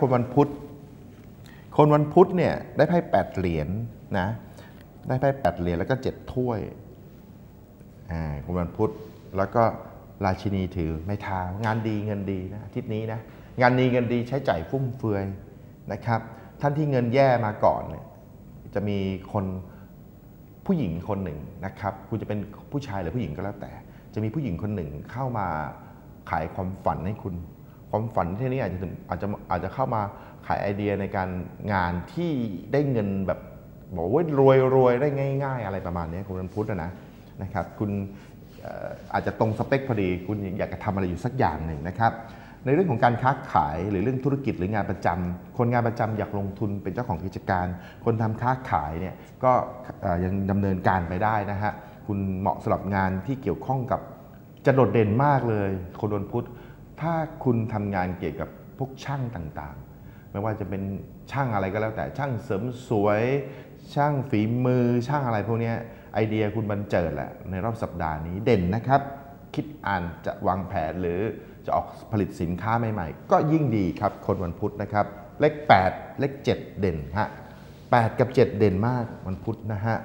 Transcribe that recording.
คนวันพุธ คนวันพุธเนี่ยได้ไพ่แปดเหรียญนะได้ไพ่แปดเหรียญแล้วก็เจ็ดถ้วยอ่าคนวันพุธแล้วก็ราชินีถือไม้เท้างานดีเงินดีนะอาทิตย์นี้นะงานดีเงินดีใช้จ่ายฟุ่มเฟือยนะครับ ท่านที่เงินแย่มาก่อนเนี่ยจะมีคนผู้หญิงคนหนึ่งนะครับ คุณจะเป็นผู้ชายหรือผู้หญิงก็แล้วแต่ จะมีผู้หญิงคนหนึ่งเข้ามาขายความฝันให้คุณ ความฝันที่นี้อาจจะถึงอาจจะอาจจะเข้ามาขายไอเดียในการงานที่ได้เงินแบบบอกว่ารวยรวยได้ง่าย ๆ อะไรประมาณนี้คุณวันพุธนะนะครับ คุณอาจจะตรงสเปคพอดีคุณอยากจะทำอะไรอยู่สักอย่างหนึ่งนะครับ ในเรื่องของการค้าขายหรือเรื่องธุรกิจหรืองานประจำคนงานประจำอยากลงทุนเป็นเจ้าของกิจการ คนทำค้าขายเนี่ยก็ยังดำเนินการไปได้นะฮะคุณเหมาะสำหรับงานที่เกี่ยวข้องกับจะโดดเด่นมากเลยคนวันพุธ ถ้าคุณทำงานเกี่ยวกับพวกช่างต่างๆ ไม่ว่าจะเป็นช่างอะไรก็แล้วแต่ช่างเสริมสวย ช่างฝีมือช่างอะไรพวกนี้ไอเดียคุณบันเจิดแหละในรอบสัปดาห์นี้เด่นนะครับ คิดอ่านจะวางแผนหรือจะออกผลิตสินค้าใหม่ๆ ก็ยิ่งดีครับคนวันพุธนะครับ เลข 8 เลข 7 เด่นฮะ8กับ 7 เด่นมากวันพุธนะฮะ